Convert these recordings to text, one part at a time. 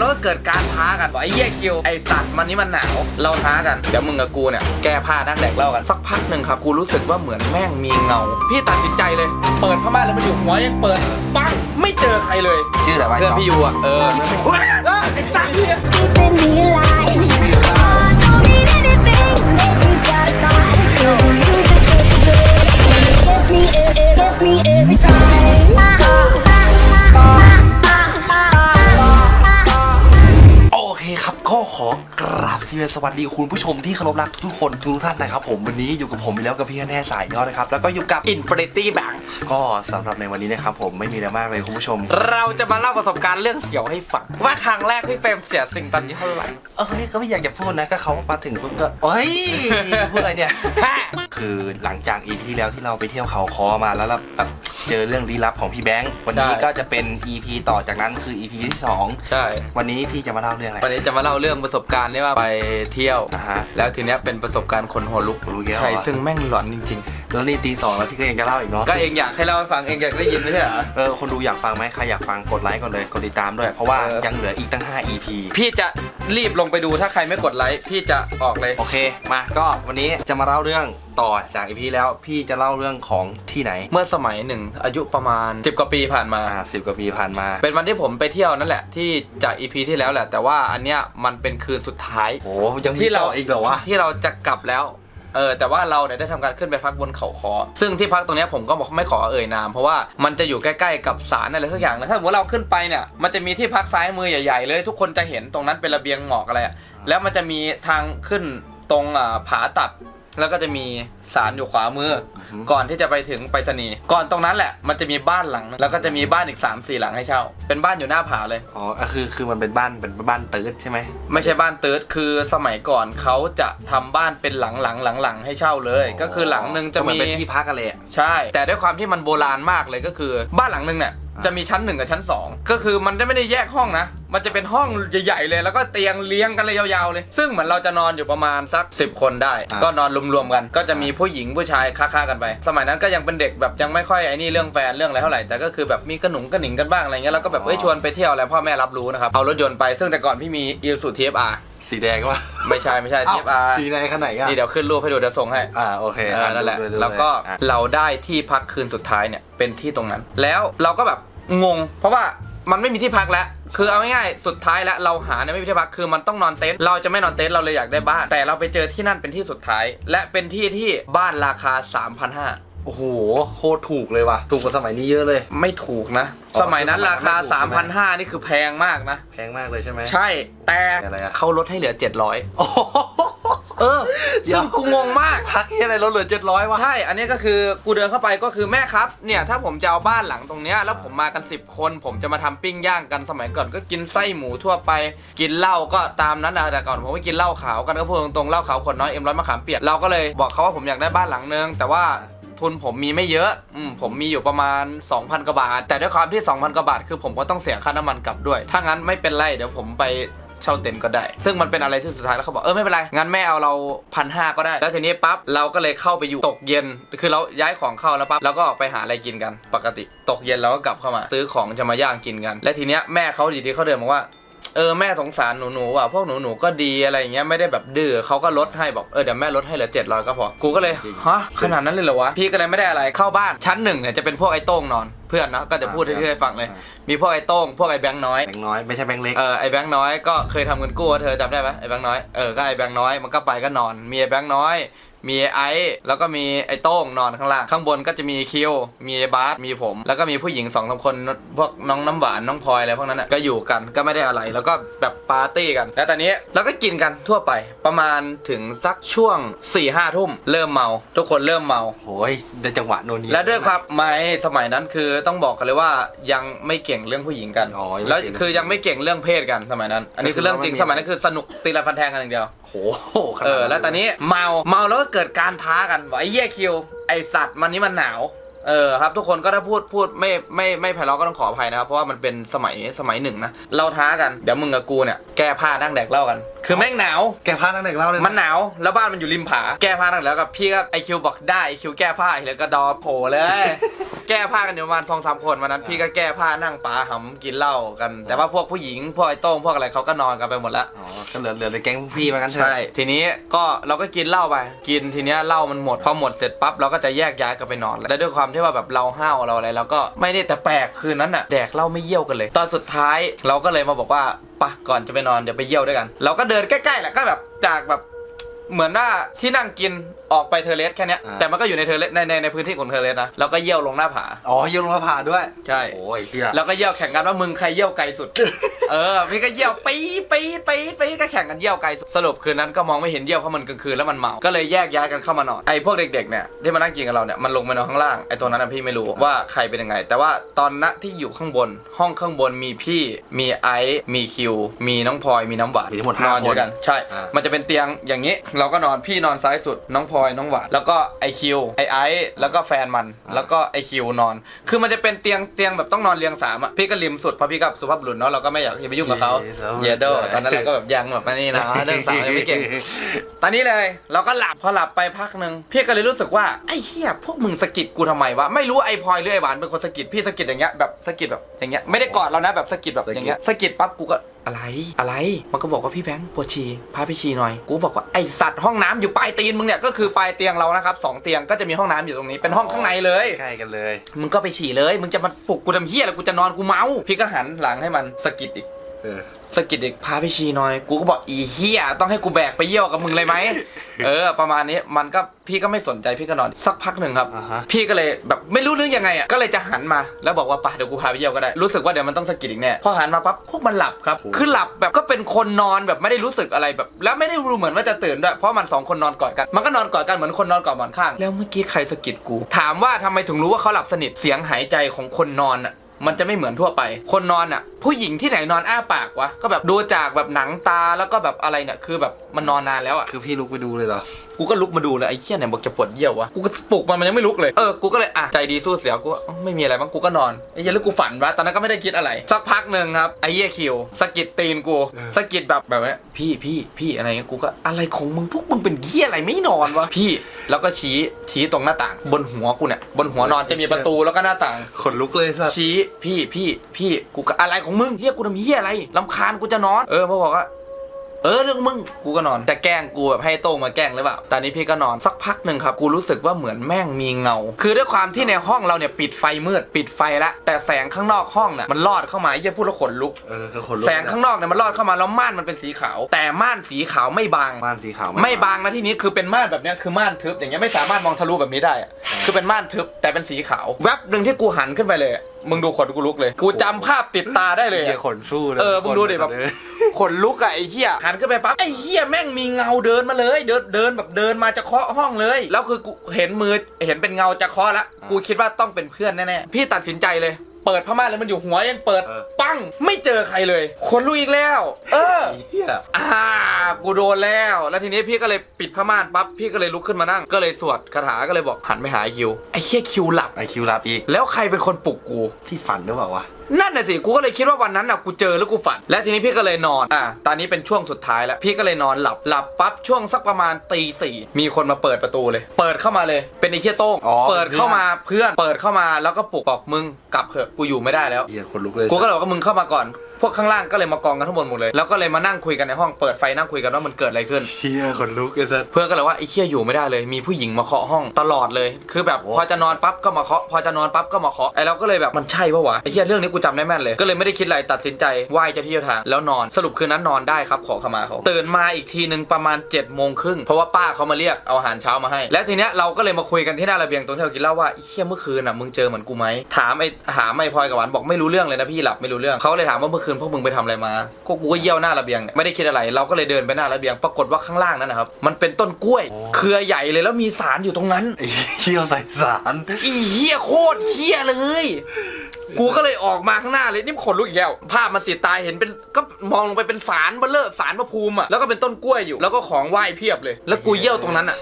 แล้วก็เกิดการท้ากันว่าไอ้เหี้ยคิวไอ้สัตว์มันนี่มันหนาวเราท้ากันเดี๋ยวมึงกับกูเนี่ยแก้ผ้านั่งแดกเหล้ากันสักพักหนึ่งครับกูรู้สึกว่าเหมือนแม่งมีเงา พี่ตัดสินใจเลย เปิดผ้าม่านแล้วมันอยู่หัวยังเปิดปังไม่เจอใครเลยชื่ออะไรวะเพื่อนพี่ยูอะเออเฮ้ยเออไอ้สัตว์เนี่ย keeping me alive. สวัสดีคุณผู้ชมที่เคารพรักทุกคนทุกท่านนะครับผมวันนี้อยู่กับผมอีกแล้วกับพี่แน่สายยอดนะครับแล้วก็อยู่กับ Infinity Bank ก็สำหรับในวันนี้นะครับผมไม่มีอะไรมากเลยคุณผู้ชม เราจะมาเล่าประสบการณ์เรื่องเสียวให้ฟัง ว่าครั้งแรกพี่เฟรมเสียสิ่งตอนนี้เท่าไหร่เอ้ยก็ไม่อยากจะพูดนะก็เขามาถึงปุ๊บก็เอ้ยพูดอะไรเนี่ย คือหลังจากอีพีที่แล้วที่เราไปเที่ยวเขาคอมาแล้วเราแบบ เจอเรื่องลี้ลับของพี่แบงค์วันนี้ใช่ ก็จะเป็น EP ต่อจากนั้นคือ EP ที่สองใช่ วันนี้พี่จะมาเล่าเรื่องอะไรวันนี้จะมาเล่าเรื่องประสบการณ์ที่ว่าไปเที่ยว อ่าฮะ แล้วทีเนี้ยเป็นประสบการณ์คนหัวลุกหัวลุกอีกแล้วใช่เหรอซึ่งแม่งหลอนจริง แล้วนี่ตีสองแล้วที่ก็ยังจะเล่าอีกเนาะๆก็เองอยากให้เล่าให้ฟังเองอยากได้ยินไม่ใช่เหรอ เออคนดูอยากฟังไหมใครอยากฟังกดไลค์ก่อนเลยกดติดตามด้วย เพราะว่าเออ ยังเหลืออีกตั้ง 5 EP พี่จะรีบลงไปดูถ้าใครไม่กดไลค์พี่จะออกเลย โอเค มาก็วันนี้จะมาเล่าเรื่องต่อจาก EP แล้วพี่จะเล่าเรื่องของที่ไหนเมื่อสมัยหนึ่งอายุประมาณ 10 กว่าปีผ่านมา อ่าสิบกว่าปีผ่านมาเป็นวันที่ผมไปเที่ยวนั่นแหละ ที่จากอีพีที่แล้วแหละ แต่ว่าอันเนี้ยมันเป็นคืนสุดท้ายโอ้ยังมีที่เราต่ออีกเหรอวะที่เราจะกลับแล้ว เออแต่ว่าเราเนี่ยได้ทำการขึ้นไปพักบนเขาคอซึ่งที่พักตรงนี้ผมก็บอกไม่ขอเอ่ยนาม เพราะว่ามันจะอยู่ใกล้ๆกับศาลอะไรสักอย่างนะถ้าสมมติเราขึ้นไปเนี่ยมันจะมีที่พักซ้ายมือใหญ่ๆ เลยทุกคนจะเห็นตรงนั้นเป็นระเบียงหมอกอะไรอะแล้วมันจะมีทางขึ้นตรงผาตัด แล้วก็จะมีศาลอยู่ขวามือก่อนที่จะไปถึงไปรษณีย์ก่อนตรงนั้นแหละมันจะมีบ้านหลังนึงแล้วก็จะมีบ้านอีก3ามสี่หลังให้เช่า เป็นบ้านอยู่หน้าผาเลย อ๋ออะคือคือมันเป็นบ้านเป็นบ้านตืดใช่ไหมไม่ใช่บ้านตืดคือสมัยก่อนเขาจะทำบ้านเป็นหลังหลังหลังหลังๆให้เช่าเลย ก็คือหลังหนึ่งจะก็เหมืมีอนเป็นที่พักอะไรอะใช่ แต่ด้วยความที่มันโบราณมากเลยก็คือ บ้านหลังหนึ่งเนี่ยอ่าจะมีชั้นหนึ่งกับชั้นสองก็คือมันจะไม่ได้แยกห้องนะ มันจะเป็นห้องใหญ่ๆเลย แล้วก็เตียงเลี้ยงกันเลยยาวๆเลย ซึ่งเหมือนเราจะนอนอยู่ประมาณสัก 10 คนได้ ก็นอนรวมๆกัน ก็จะมีผู้หญิงผู้ชายค้าๆกันไป สมัยนั้นก็ยังเป็นเด็กแบบยังไม่ค่อยไอ้นี่เรื่องแฟนเรื่องอะไรเท่าไหร่แต่ก็คือแบบมีกระหนุงกระหนิงกันบ้างอะไรเงี้ยแล้วก็แบบเอ้ยชวนไปเที่ยวอะไรพ่อแม่รับรู้นะครับเอารถยนต์ไปซึ่งแต่ก่อนพี่มีอิลสุทีเอฟอาร์สีแดงวะไม่ใช่ไม่ใช่ทีเอฟอาร์สีไหนขนาดอะนี่เดี๋ยวขึ้นรูปให้ดูเดี๋ยวส่งให้อ่าโอเคเออนั่นแหละดูเยดูเยแล้วก็อะเราได้ที่พักคืนสุดท้ายเนี่ยเป็นที่ตรงนั้น แล้วเราก็แบบงง เพราะว่า มันไม่มีที่พักแล้ว คือเอาง่ายๆ สุดท้ายแล้วเราหาเนี่ยไม่มีที่พัก คือมันต้องนอนเต็นท์ เราจะไม่นอนเต็นท์ เราเลยอยากได้บ้าน แต่เราไปเจอที่นั่นเป็นที่สุดท้าย และเป็นที่ที่บ้านราคา 3,500 โอ้โห โคตรถูกเลยว่ะ ถูกกว่าสมัยนี้เยอะเลย ไม่ถูกนะ อ๋อสมัยนั้นคือสมัยราคานั้นไม่ถูกใช่ไหม 3,500 นี่คือแพงมากนะ แพงมากเลยใช่ไหม ใช่ แต่อะไรอะ เขาลดให้เหลือ 700 โอ้โห เออเดี๋ยวซึ่งกูงงมาก พักที่อะไรลดเหลือเจ็ดร้อยวะ ใช่ อันนี้ก็คือกูเดินเข้าไปก็คือแม่ครับ เนี่ยถ้าผมจะเอาบ้านหลังตรงเนี้ยแล้วผมมากัน 10 คน ผมจะมาทำปิ้งย่างกันสมัยก่อนก็กินไส้หมูทั่วไป กินเหล้าก็ตามนั้นนะแต่ก่อนผมก็กินเหล้าขาวกันก็พูดตรงๆเหล้าขาวขวดน้อยเอ็มร้อยมะขามเปียกเราก็เลยบอกเขาว่าผมอยากได้บ้านหลังนึงแต่ว่าทุนผมมีไม่เยอะอืมผมมีอยู่ประมาณ 2,000กว่าบาท แต่ด้วยความที่ 2,000กว่าบาทคือผมก็ต้องเสียค่าน้ำมันกลับด้วย ถ้างั้นไม่เป็นไรเดี๋ยวผมไป เช่าเต็นท์ก็ได้ ซึ่งมันเป็นอะไรที่สุดท้ายแล้วเขาบอกเออไม่เป็นไรงั้นแม่เอาเราพันห้าก็ได้ แล้วทีนี้ปั๊บเราก็เลยเข้าไปอยู่ตกเย็น คือเราย้ายของเข้าแล้วปั๊บเราก็ออกไปหาอะไรกินกัน ปกติตกเย็นเราก็กลับเข้ามาซื้อของจะมาย่างกินกัน และทีเนี้ยแม่เขาดีๆเขาเดินมาว่าเออแม่สงสารหนูๆว่ะพวกหนูหนูๆก็ดีอะไรอย่างเงี้ยไม่ได้แบบดื้อเขาก็ลดให้บอกเออเดี๋ยวแม่ลดให้เหลือเจ็ดร้อยก็พอกูก็เลยฮะขนาดนั้นเลยเหรอวะพี่ก็เลยไม่ได้อะไรเข้าบ้านชั้นหนึ่งเนี่ยจะเป็นพวกไอ้โต้งนอน เพื่อนนะก็จะพูดให้ให้ฟังเลย มีพวกไอ้โต้งพวกไอ้แบงค์น้อยแบงค์น้อยไม่ใช่แบงค์เล็กเออไอ้แบงค์น้อยก็เคยทำเงินกู้อะเธอจำได้ปะไอ้แบงค์น้อยเออก็ไอ้แบงค์น้อยมันก็ไปก็นอน มีไอ้แบงค์น้อย มีไอ้ไอซ์แล้วก็มีไอ้โต้งนอนข้างล่างข้างบนก็จะมีคิวมีไอ้บาสมีผม แล้วก็มีผู้หญิงสองสามคนพวกน้องน้ำหวานน้องพลอยอะไรพวกนั้นน่ะก็อยู่กันก็ไม่ได้อะไร แล้วก็แบบปาร์ตี้กัน แล้วตอนนี้เราก็กินกันทั่วไปประมาณถึงสักช่วง4ี่ห้าทุ่มเริ่มเมา ทุกคนเริ่มเมา โอ้ยได้จังหวะโนนนี้และด้วยความไม่สมัยนั้นคือต้องบอกกันเลยว่ายังไม่เก่งเรื่องผู้หญิงกันอ๋อยังไม่แล้วเก่งคือยังไม่เก่งเรื่องเพศกันสมัยนั้น อันนี้คือเรื่องจริงก็คือสมัยนั้นคือสนุกตีละพันแทงกันอย่างเดียวโอ้โหขนาดเออแล้วตอนนี้เมาเมาแล้วก็เกิดการท้ากันว่าไอ้เหี้ยคิวไอสัตว์มันนี่มันหนาว เออครับทุกคนก็ถ้าพูดพูดไม่ไม่ไม่ไพเราะก็ต้องขออภัยนะครับ เพราะว่ามันเป็นสมัยสมัยหนึ่งนะเราท้ากันเดี๋ยวมึงกับกูเนี่ยแก้ผ้านั่งแดกเหล้ากัน คือแม่งหนาว แกพลาดตั้งแต่เล่าเลยมันหนาวแล้วบ้านมันอยู่ริมผาแก้ผ้านั่งแล้วกับพี่ก็ไอคิวบอกได้ไอคิวแก้ผ้าไอแล้วก็ดอโผล่เลย แก้ผ้ากันอยู่ประมาณสองสามคนวันนั้นพี่ก็แก้ผ้านั่งปาหำกินเหล้ากัน แต่ว่าพวกผู้หญิงพวกไอโต้งพวกอะไรเขาก็นอนกันไปหมดแล้วอ๋อก็เหลือเหลือแต่แก๊งพวกพี่มากันเถอะ ใช่ ทีนี้ก็เราก็กินเหล้าไป กินทีเนี้ยเหล้ามันหมด พอหมดเสร็จปั๊บเราก็จะแยกย้ายกันไปนอนแล้วด้วยความที่ว่าแบบเราห้าวเราอะไรเราก็ไม่ได้แต่แปลกคืนนั้นอะแดกเหล้าไม่เยี่ยวกันเลย ตอนสุดท้ายเราก็เลยมาบอกว่าปะก่อนจะไปนอนเดี๋ยวไปเยี่ยวด้วยกัน เราก็เดินใกล้ๆแหละก็แบบจากแบบ เหมือนว่าที่นั่งกินออกไปเทอร์เลสแค่เนี้ยอ่า แต่มันก็อยู่ในเทอร์เลสในในในพื้นที่ของเทอร์เลสนะเราก็เยี่ยวลงหน้าผา อ๋อโยนลงมาผ่าด้วยใช่ โอ้ยเฮียแล้วก็เยี่ยวแข่งกันว่ามึงใครเยี่ยวไกลสุด เออพี่ก็เยี่ยวปี๊ดปี๊ดปี๊ดปี๊ดก็แข่งกันเยี่ยวไกลสุดสรุปคืนนั้นก็มองไม่เห็นเยี่ยวเพราะมันกลางคืนแล้วมันเมาก็เลยแยกย้ายกันเข้ามานอนไอ้พวกเด็กๆเนี่ยที่มานั่งกินกับเราเนี่ยมันลงไปนอนข้างล่างไอ้ตัวนั้นนะพี่ไม่รู้ว่าใครเป็นยังไง แต่ว่าตอนณที่อยู่ข้างบน ห้องข้างบนมีพี่มีไอซ์มีคิว มีน้องพลอยมีน้ำหวานมีทั้งหมดนห้าอนอยู่คนกัน ใช่ อ่ามั มันจะเป็นเตียงอย่างนี้เราก็นอนพี่นอนซ้ายสุดน้องพลอยน้องหวานแล้วก็ไอคิวไอไอซ์แล้วก็แฟนมัน แล้วก็ไอคิวนอน คือมันจะเป็นเตียงเตียงแบบต้องนอนเรียงสามอะพี่ก็ริมสุดเพราะพี่กับสุภาพบุรุษเนาะเราก็ไม่อยากที่ไปยุ่งกับเขาเยโดตอนนั้นเราก็แบบยังแบบนี่นะเรื่องสาวยังไม่เก่งตอนนี้เลยเราก็หลับพอหลับไปพักหนึ่งพี่ก็เลยรู้สึกว่าไอ้เหี้ยพวกมึงสะกิดกูทำไมวะไม่รู้ไอ้พลอยหรือไอ้หวานเป็นคนสะกิดพี่สะกิดอย่างเงี้ยแบบสะกิดแบบอย่างเงี้ยไม่ได้กอดเรานะแบบสะกิดแบบอย่างเงี้ยสะกิดปั๊บกูก็ อะไรอะไร มันก็บอกว่าพี่แบงค์ปวดฉี่พาไปฉี่หน่อย กูบอกว่าไอสัตว์ห้องน้ำอยู่ปลายตีนมึงเนี่ยก็คือปลายเตียงเรานะครับสองเตียงก็จะมีห้องน้ำอยู่ตรงนี้เป็นห้องข้างในเลยใกล้กันเลย มึงก็ไปฉี่เลย มึงจะมาปลุกกูทำเหี้ยอะไรกูจะนอนกูเมา พี่ก็หันหลังให้มันสะกิดอีก เออ สะกิดเด็กพาไปชีหน่อย กูก็บอกอีเฮียต้องให้กูแบกไปเยี่ยวกับมึงเลยไหม เออ ประมาณนี้มันก็พี่ก็ไม่สนใจพี่ก็นอนสักพักหนึ่งครับ อ่าฮะ พี่ก็เลยแบบไม่รู้เรื่องยังไงอะก็เลยจะหันมา แล้วบอกว่าไปะเดี๋ยวกูพาไปเยี่ยวก็ได้รู้สึกว่าเดี๋ยวมันต้องสะกิดอีกแน่พอหันมาปั๊บพวกมันหลับครับ คือหลับแบบก็เป็นคนนอนแบบไม่ได้รู้สึกอะไรแบบ แล้วไม่ได้รู้เหมือนว่าจะตื่นด้วยเพราะมันสองคนนอนกอดกัน มันก็นอนกอดกันเหมือนคนนอนกอดหมอนข้าง แล้วเมื่อกี้ใครสะกิดกู ถามว่าทำไมถึงรู้ว่าเขาหลับสนิทเสียงหายใจของคนนอนอะ มันจะไม่เหมือนทั่วไป คนนอนอะ ผู้หญิงที่ไหนนอนอ้าปากวะ ก็แบบดูจากแบบหนังตาแล้วก็แบบอะไรเนี่ย คือแบบมันนอนนานแล้วอะ คือพี่ลุกไปดูเลยเหรอ กูก็ลุกมาดูเลยไอ้เหี้ยไหนบอกจะปวดเยี่ยววะ กูก็ปลุกมันมันยังไม่ลุกเลย เออ กูก็เลยอะใจดีสู้เสียกูว่าเอ้าไม่มีอะไรมั้ง กูก็นอนไอ้เหี้ยแล้วกูฝันวะ ตอนนั้นก็ไม่ได้คิดอะไร สักพักหนึ่งครับไอ้เหี้ยคิวสะกิดตีนกูเออสะกิดแบบแบบว่าพี่พี่พี่อะไรเงี้ย กูก็อะไรของมึงพวกมึงเป็นเหี้ยอะไรไม่นอนวะ พี่แล้วก็ชี้ชี้ตรงหน้าต่าง บนหัวกูเนี่ยบนหัวนอนจะมีประตูแล้วก็หน้าต่าง ขนลุกเลยสัสชี้พี่พี่พี่กูก็อะไรของมึงเรียกกูทำเฮียอะไรลำคาญกูจะนอน เออมาบอกว่าเออเรื่องมึงกูก็นอนแต่แกล้งกูแบบให้โต้งมาแกล้งหรือเปล่าตอนนี้พี่ก็นอนสักพักหนึ่งครับ กูรู้สึกว่าเหมือนแม่งมีเงา คือด้วยความที่ในห้องเราเนี่ยปิดไฟมืดปิดไฟละแต่แสงข้างนอกห้องน่ะมันลอดเข้ามาไอ้เหี้ยพูดแล้วขนลุกเออคือขนลุกแสงข้างนอกเนี่ยมันลอดเข้ามาแล้วม่านมันเป็นสีขาว แต่ม่านสีขาวไม่บางม่านสีขาวไม่บางนะที่นี้คือเป็นม่านแบบเนี้ยคือม่านทึบอย่างเงี้ยไม่สามารถมองทะลุแบบนี้ได้อะคือเป็นม่านทึบแต่เป็นสีขาวแวบหนึ่งที่กูหันขึ้นไปเลยอะ มึงดูขนกูลุกเลย กูจำภาพติดตาได้เลยเฮียอะ ขนสู้เลยเออมึงดูดิแบบ ขนลุกอะไอ้เหี้ยหันขึ้นไปปั๊บไอ้เหี้ยแม่งมีเงาเดินมาเลย เดินเดินแบบเดินมาจะเคาะห้องเลย แล้วคือกูเห็นมือเห็นเป็นเงาจะเคาะละกูคิดว่าต้องเป็นเพื่อนแน่ๆพี่ตัดสินใจเลย เปิดผ้าม่านแล้วมันอยู่หัวยังเปิดปั้งไม่เจอใครเลยขนลุกอีกแล้ว เออเฮียอ่า กูโดนแล้ว แล้วทีนี้พี่ก็เลยปิดผ้าม่านปั๊บ พี่ก็เลยลุกขึ้นมานั่ง ก็เลยสวดคาถา ก็เลยบอกหันไปหาไอ้คิว ไอ้เฮียคิวหลับ ไอคิวลาบอีก แล้วใครเป็นคนปลุกกูพี่ฝันหรือเปล่าวะ นั่นน่ะสิ กูก็เลยคิดว่าวันนั้นน่ะกูเจอแล้วกูฝัน และทีนี้พี่ก็เลยนอน อะ ตอนนี้เป็นช่วงสุดท้ายแล้ว พี่ก็เลยนอนหลับ หลับปั๊บช่วงสักประมาณตีสี่มีคนมาเปิดประตูเลย เปิดเข้ามาเลย เป็นไอ้เคียโต้งอ๋อเปิดเข้ามาเพื่อน เปิดเข้ามาแล้วก็ปลุกบอกมึงกลับเถอะ กูอยู่ไม่ได้แล้ว เฮียขนลุกเลย กูก็เลยบอกว่ามึงเข้ามาก่อน พวกข้างล่างก็เลยมากองกันทั้งหมดหมดเลย แล้วก็เลยมานั่งคุยกันในห้องเปิดไฟนั่งคุยกันว่ามันเกิดอะไรขึ้นเฮียขนลุกไอ้สัส เพื่อนก็เลยว่าไอ้เคียอยู่ไม่ได้เลย มีผู้หญิงมาเคาะห้องตลอดเลย คือแบบโอ้ พอจะนอนปั๊บก็มาเคาะ พอจะนอนปั๊บก็มาเคาะไอ้เราก็เลยแบบมันใช่ปะวะไอ้เคียเรื่องนี้กูจำได้แม่นเลย ก็เลยไม่ได้คิดอะไรตัดสินใจไหว้เจ้าที่เจ้าทางแล้วนอนสรุปคืนนั้นนอนได้ครับขอขมาเขาตื่นมาอีกทีนึงประมาณ7จ็ดโมงครึ่งเพราะว่าป้าเขามาเรียกเอาอาหารเช้ามาให้ แล้วทีเนี้ยเราก็เลยมาคุยกันที่หน้าระเบียงตรงที่เรากินเหล้าว่าไอ้เคียเมื่อคืนอะมึงเจอเหมือนกูไหมถามไอ้ถามไอ้พลอยกับหวานบอกไม่รู้เรื่องเลยนะพี่หลับไม่รู้เรื่องเขาเลยถามว่าเมื่อคืนพวกมึงไปทำอะไรมาก็กูก็เยี่ยวหน้าระเบียงเนี่ยไม่ได้คิดอะไร เราก็เลยเดินไปหน้าระเบียง ปรากฏว่าข้างล่างนั้นนะครับ มันเป็นต้นกล้วย เครือใหญ่เลยแล้วมีสารอยู่ตรงนั้นไอ้เฮียใส่สารอีเหี้ยโคตรเหี้ยเลย กูก็เลยออกมาข้างหน้าเลยนี่ขนลุกอีกแล้วภาพมันติดตาเห็นเป็นก็มองลงไปเป็นสารเบลเลอร์สารพระภูมิอะแล้วก็เป็นต้นกล้วยอยู่ แล้วก็ของไหว้เพียบเลย แล้วกูเยี่ยวตรงนั้นอะ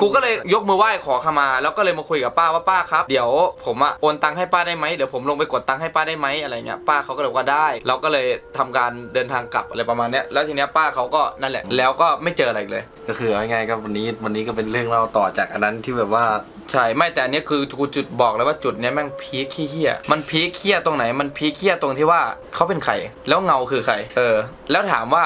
กูก็เลยยกมือไหว้ขอขมา แล้วก็เลยมาคุยกับป้าว่าป้าครับ เดี๋ยวผมอะโอนตังค์ให้ป้าได้ไหมเดี๋ยวผมลงไปกดตังค์ให้ป้าได้ไหมอะไรเงี้ยป้าเขาก็เลยว่าได้ เราก็เลยทำการเดินทางกลับอะไรประมาณเนี้ยแล้วทีเนี้ยป้าเขาก็นั่นแหละ แล้วก็ไม่เจออะไรเลย ก็คือเอาง่ายๆก็วันนี้วันนี้ก็เป็นเรื่องเล่าต่อจากอันนั้นที่แบบว่า ใช่ไม่แต่อันเนี้ยคือกูจุดบอกเลยว่าจุดเนี้ยแม่งพีคขี้เหี้ยมันพีคเหี้ยตรงไหน มันพีคเหี้ยตรงที่ว่าเขาเป็นใคร แล้วเงาคือใคร เออ แล้วถามว่า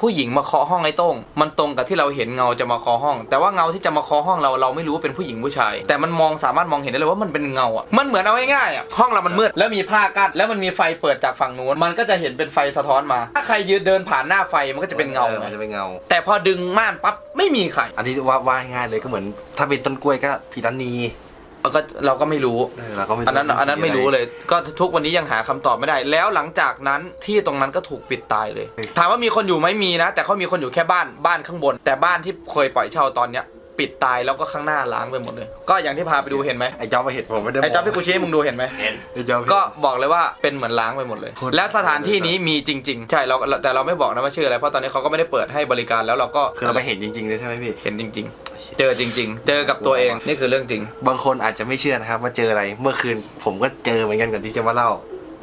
ผู้หญิงมาเคาะห้องไอ้โต้งมันตรงกับที่เราเห็นเงาจะมาเคาะห้อง แต่ว่าเงาที่จะมาเคาะห้องเราเราไม่รู้ว่าเป็นผู้หญิงผู้ชาย แต่มันมองสามารถมองเห็นได้เลยว่ามันเป็นเงาอะมันเหมือนเอาง่ายๆอะห้องเรามันมืดแล้วมีผ้ากั้นแล้วมันมีไฟเปิดจากฝั่งนู้นมันก็จะเห็นเป็นไฟสะท้อนมา ถ้าใครยืนเดินผ่านหน้าไฟมันก็จะเป็นเงาออไงมันจะเป็นเงา แต่พอดึงม่านปั๊บไม่มีใครอันนี้ว่าว่าง่ายเลยก็เหมือน ถ้าเป็นต้นกล้วยก็พีตันนีเอา ก็เราก็ไม่รู้เออเราก็ไม่อันนั้นอันนั้นไม่รู้เลย ก็ทุกวันนี้ยังหาคำตอบไม่ได้ แล้วหลังจากนั้นที่ตรงนั้นก็ถูกปิดตายเลย ถามว่ามีคนอยู่ไหมมีนะ แต่เขามีคนอยู่แค่บ้านบ้านข้างบน แต่บ้านที่เคยปล่อยเช่าตอนเนี้ย ปิดตายแล้วก็ข้างหน้าล้างไปหมดเลย ก็อย่างที่พาไปดูเห็นไหมไอ้จอมไปเห็นผมไม่ได้ไอ้จ๊อบที่กูชี้ให้มึงดูเห็นไหมเห็นไอ้จอมก็บอกเลยว่าเป็นเหมือนล้างไปหมดเลยโคตรและสถานที่นี้มีจริง ๆ ใช่เราแต่เราไม่บอกนะว่าชื่ออะไรเพราะตอนนี้เขาก็ไม่ได้เปิดให้บริการแล้วเราก็คือเราไปเห็นจริงๆเลยใช่ไหมพี่เห็นจริง ๆเจอจริง ๆ เจอกับตัวเอง นี่คือเรื่องจริง บางคนอาจจะไม่เชื่อนะครับว่าเจออะไร เมื่อคืนผมก็เจอเหมือนกันก่อนที่จะมาเล่า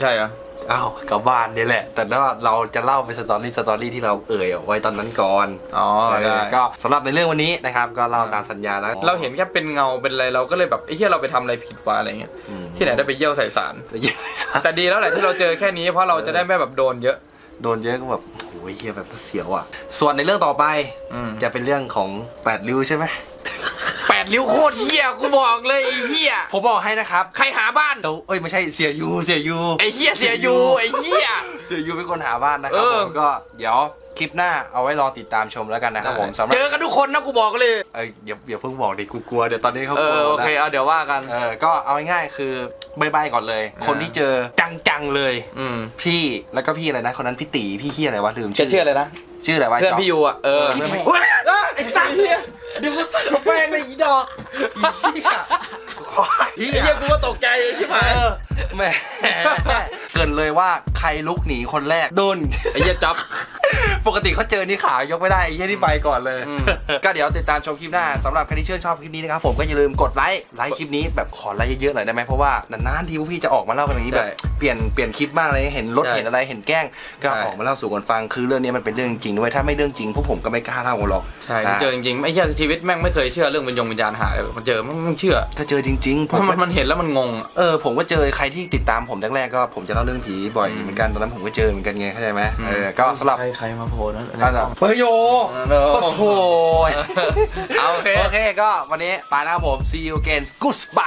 ใช่เหรอ อ้าวกลับบ้านนี่แหละ แต่ว่าเราจะเล่าเป็นสตอรี่สตอรี่ที่เราเอ่ยเอาไว้ตอนนั้นก่อนอ๋อเอได้อก็สำหรับในเรื่องวันนี้นะครับก็เล่าตามสัญญาแล้วเราเห็นแค่เป็นเงาเป็นอะไรเราก็เลยแบบไอ้เหี้ยเราไปทำอะไรผิดวะอะไรเงี้ยอืมที่ไหนได้ไปเยี่ยวใส่สารแล้วยิ่งแต่ดีแล้วแหละที่เราเจอแค่นี้เพราะเราจะได้ไม่แบบโดนเยอะ โดนเยอะก็แบบโอ้ยเฮียแบบเสียวอะ ส่วนในเรื่องต่อไปอืม จะเป็นเรื่องของแปดริ้วใช่ไหม แปด ริ้วโคตรเหี้ยกูบอกเลยไอ้เหี้ยผมบอกให้นะครับใครหาบ้านเตเอ้ยไม่ใช่เสียยูเสียยูไอ้เหี้ยเสียยูไอ้เหี้ย เสียยูเป็นคนหาบ้านนะครับเออ ผมก็เดี๋ยวคลิปหน้าเอาไว้รอติดตามชมแล้วกันนะครับผมสำหรับเจอกันทุกคนนะกูบอกเลย เอ้ยอย่าอย่าเพิ่งบอกดิกูกลัวเดี๋ยวตอนนี้เขาเอกลัวอหมโอดแล้วเคเอาเดี๋ยวว่ากัน เออ ก็เอาง่ายๆ คือบายบายก่อนเลยอ่าคนที่เจอจังๆ เลย อืมพี่ แล้วก็พี่อะไรนะ คนนั้นพี่ตี พี่ขี้ยอะไรวะลืมจะเชื่อเลยนะชื่ออะไรวะเพื่อนจ๊บพี่ยูอะเออเพื่อนพี่เฮ้ยไอ้สัตว์เหี้ย เดี๋ยวก็ใส่กระแป้งเลยอีดอกอีเหี้ยควายไอ้เหี้เหี้ยยกูก็ตกใจใช่ไหมเออแหมเกรินเลยว่าใครลุกหนีคนแรกโดนไอ้เหี้ยจ๊อบปกติเขาเจอนี่ขายกไม่ได้ไอ้เหี้ยนี่ไปก่อนเลย อืม ก็เดี๋ยวติดตามชมคลิปหน้าสำหรับใครที่ชื่นชอบคลิปนี้นะครับผมก็อย่าลืมกดไลค์ไลค์คลิปนี้แบบขอไลค์เยอะๆหน่อยได้ไหมเพราะว่านานๆทีพวกพี่จะออกมาเล่ากันอย่างนี้แบบ ใช่เปลี่ยนเปลี่ยนคลิปมากเลยเห็นรถใช่เห็นอะไรเห็นแกล้ง ก็ใช่ ออกมาเล่าสู่กันฟังคือเรื่องนี้มันเป็นเรื่องจริงด้วยถ้าไม่เรื่องจริงพวกผมก็ไม่กล้าเล่ากันหรอกใช่นะเจอจริงๆไอ้เหี้ยชีวิตแม่งไม่เคยเชื่อเรื่องวิญญงวิญญาณหายเลยมันเจอมันเชื่อถ้าเจอจริงๆเพผมราะมันก็มันเห็นแล้วมันงงอะ เออผมก็เจอใครที่ติดตามผมแรกๆก็ผมจะเล่าเรื่องผีบ่อยอืมเหมือนกันตอนนั้นผมก็เจอเหมือนกันไงเข้าใจไหมเออก็สำหรับใครใครมาโผล่นั้นนั่นแหละเฮ้ยโยเออโอ้โหเอาโอเคโอเคก็วันนี้ไปแล้วครับผม see you again goodbye